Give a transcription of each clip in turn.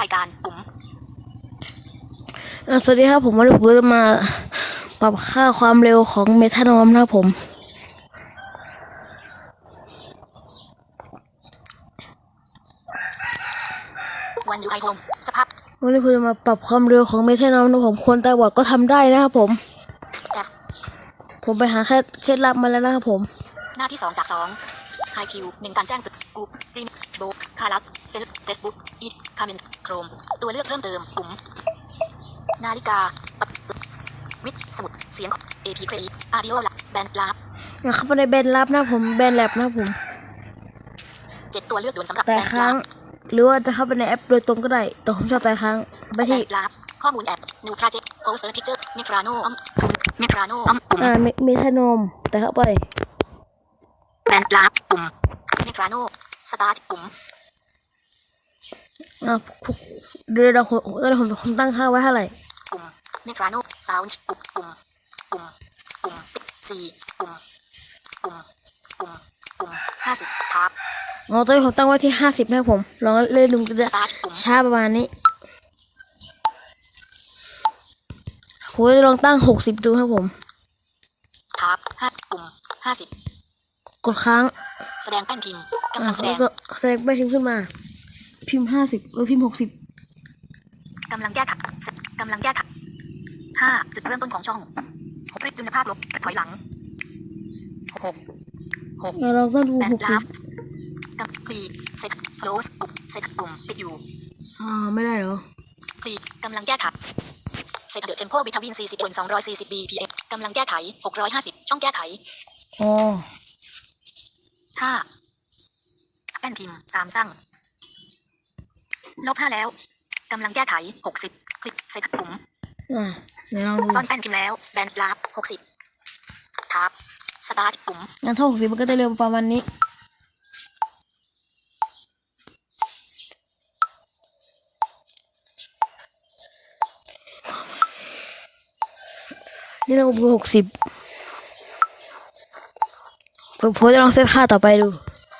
รายการปุ่มอะสวัสดีครับผมวันนี้ผมจะมาปรับค่าความเร็วของเมทานอมนะครับผม วันยูไอโฮมสภาพวันนี้ผมจะมาปรับความเร็วของเมทานอมนะครับผมคนตาบอดก็ทำได้นะครับผมแอฟผมไปหาแค่เคล็ดลับมาแล้วนะครับผม หน้าที่สองจากสองไฮคิวหนึ่งการแจ้งเตือนกูจิมโบคารักเฟซเฟซบุ๊กอีท คาเมนโครม ตัวเลือกเพิ่มเติม ปุ่ม นาฬิกาปะวิทย์สมุด เสียง AP เครดิตอาดิโอลับแบนด์ลาบอยากเข้าไปในแบรนด์ลับนะครับผม แบรนด์แลบนะครับผม เจ็ดตัวเลือกด่วนสำหรับแต่แบนด์ครั้ลางบหรือว่าจะเข้าไปในแอปโดยตรงก็ได้ แต่ผมชอบแต่ครั้ง ไปแบที่นด์ลาบข้อมูลแอปนูทราเจโพสเตอร์พิเจอร์มิคราโนอมมิคราโนอมปุ่มอ่าเมทานอมแต่เข้าไปแบนด์ลาบปุ่มมิคราโนสตาร์ทปุ่ม อ่าเดี๋ยวเราเดี๋ยวผมผมตั้งค่าไว้เท่าไหร่ปุ่มเมกราโนซาวน์ปุ่มปุ่มปุ่มปุ่มสี่ปุ่มปุ่มปุ่มปุ่มห้าสิบทับอ๋อตอนนี้ผมตั้งไว้ที่ห้าสิบนะครับผม ลองเล่นดูกันจะช้าประมาณนี้ผมจะลองตั้งหกสิบดูครับผมทับห้าปุ่มห้าสิบกดค้าง แสดงแป้นพิมพ์กำลังแสดงแสดงไปพิมพ์ขึ้นมา พิมพ์ห้าสิบเออพิมพ์หกสิบกำลังแก้ไขกำลังแก้ไขห้าจุดเริ่มต้นของช่องหกริบจุลภาพลบถอยหลังหกหกเราต้องดูแบนหกด์สิลาบฟกับคลีเซ็ตโคลสปุ่มเซ็ตปุ่มปิดอยู่อ่าไม่ได้เหรอคลีกำลังแก้ไขเซ็ตเดอะเทมโพวิทาวิน40บน240 bpm กำลังแก้ไข650ช่องแก้ไขอ๋อห้าแป้นพิมพ์สามสั่ง ลบห้าแล้วกำลังแก้ไขหกสิบคลิกเซตปุ่มอ่าเดี๋ยวลองดูซ่อนแป้นพิมพ์แล้ว แบนด์ลาบหกสิบทับสตาร์ทปุ่มงั้นถ้าหกสิบมันก็จะเร็วประมาณนี้นี่เราคือหกสิบผมจะลองเซตค่าต่อไปดู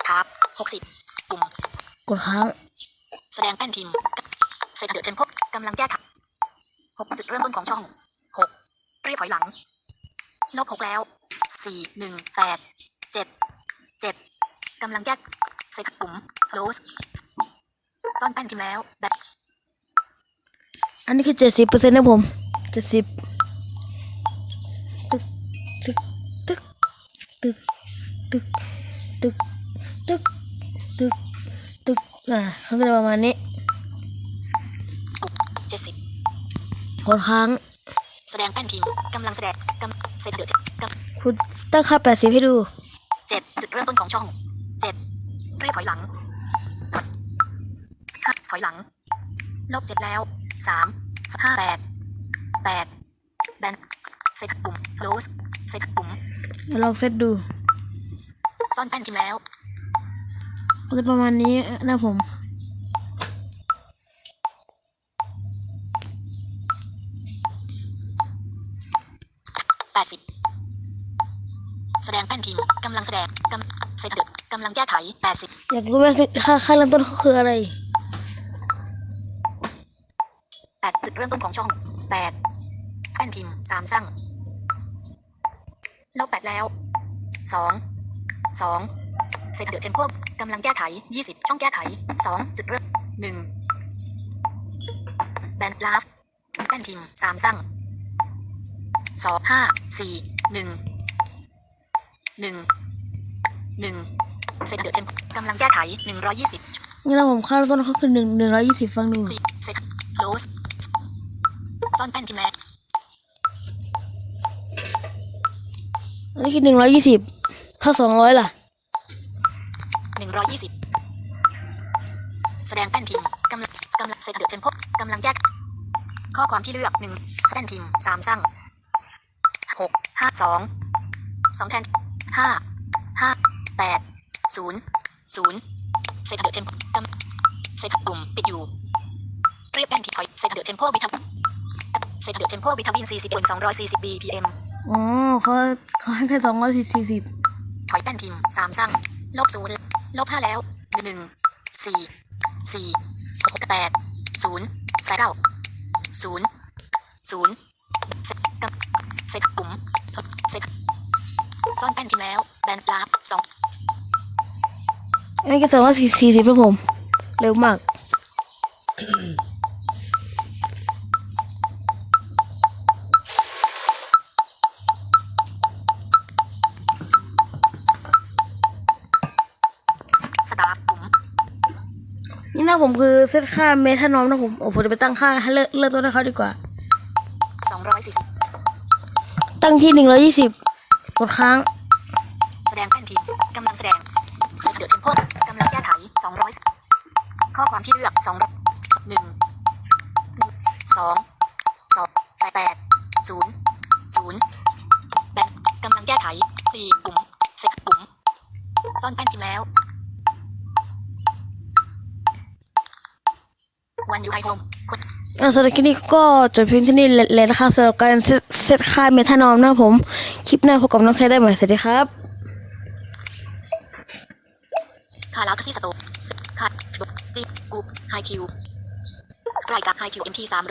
ทับหกสิบปุ่ม กดค้าง แสดงแป้นพิมพ์เซตเดอะเทมพบกำลังแก้ขัขหกจุดเริ่มต้นของช่องหกเรียบถอยหลัง ลบหกแล้วสี่หนึ่งแปดเจ็ดเจ็ดกำลังแก้ใส่เซตปุ่ม close ซ่อนแป้นพิมพ์แล้วแบบอันนี้คือเจ็ดสิบเปอร์เซ็นต์นะผมเจ็ดสิบตึกตึกตึกตึกตึกตึกตึก ตึกอ่าเขาก็จะประมาณนี้เจ็ดสิบกดค้าง แสดงแป้นพิมพ์กำลังแสดงกำเซตเดือดกคุณตั้งค่าแปดสิบให้ดูำเจ็ดจุดเริ่มต้นของช่องเจ็ดเรียบถอยหลังห้าถอยหลัง ลบเจ็ดแล้วสามห้าแปดแปดแบนเซตปุ่ม close เซตปุ่มเดี๋ยวลองเซตดู ซ่อนแป้นพิมพ์แล้ว ก็จะประมาณนี้นะผม แปดสิบ แสดงแป้นพิมพ์กำลังแสดงกำเซตเดือดกำลังแก้ไขแปดสิบอยากรู้ไหมค่าค่าเริ่มต้นเขาคืออะไรแปดจุดเริ่มต้นของช่องแปดแป้นพิมพ์สามสั่งลบแปดแล้วสองสองเซตเดือดเทมโพ กำลังแก้ไขยี่สิบช่องแก้ไขสองจุดเริ่มหนึ่งแบนลาฟแป้นพิมพ์สามสั่งสองห้าสี่หนึ่งหนึ่งหนึ่งเซตเดือดเทมกำลังแก้ไขหนึ่งร้อยยี่สิบงั้นเราผมค่าเริ่มต้นเขาคือหนึ่งหนึ่งร้อยยี่สิบฟังดูคลิกเซต close ซ่อนแป้นพิมพ์แล้วอันนี้คือหนึ่งร้อยยี่สิบถ้าสองร้อยล่ะหนึ่ง ร้อยยี่สิบแสดงแป้นพิมพ์กำลังกำลังเซตเดือดเทมโพกำลังแยกข้อความที่เลือกหนึ่งแป้นพิมพ์สามสั่งหกห้าสองสองแทนห้าห้าแปดศูนย์ศูนย์เซตเดือดเทมโพกำเซตปุ่มปิดอยู่เรียบแป้นพิมพ์ถอยเซตเดือดเทมโพวิทาเซตเดือดเทมโพวิทาวินสี่สิบบนสองร้อยสี่สิบ bpm อ๋อเขาเขาให้แค่สองร้อยสี่สิบถอยแป้นพิมพ์สามสั่งลบศูนย์ ลบห้าแล้วหนึ่งสี่สี่หกแปดศูนย์ใส่เก้าศูนย์ศูนย์เซ็ตกับเซ็ตปุ่มทดเซ็ตซ่อนแป้นทิ้งแล้ว แบนลาบสองอันนี้ก็สองร้อยสี่สิบครับผม เร็วมาก สตาร์ทปุ่มนี่นะผมคือเซตค่าเมทานอมนะผมโอ้ผมจะไปตั้งค่าให้เลิกเลิกต้นให้เขาดีกว่าสองร้อยสี่สิบตั้งที่หนึ่งร้อยยี่สิบกดค้าง แสดงแป้นพิมพ์กำลังแสดงเสร็จเดือดเทมโพกำลังแก้ไขสองร้อยข้อความที่เลือกสองหนึ่งหนึ่งสองสองแปดแปดศูนย์ศูนย์แบนกำลังแก้ไขคลีปุ่มเสร็จปุ่มซ่อนแป้นพิมพ์แล้ว อยู่ไอโฮมกดอะสำหรับคลิปนี้ก็จบเพียงเท่านี้เลยนะคะสำหรับการเซตเซตค่าเมทานอมนะครับผม คลิปหน้าพบกับน้องไทยได้ใหม่สวัสดีครับคาราคซี่สโตคาดจิกูไฮคิวรายการไฮคิวเอ็มทีสาม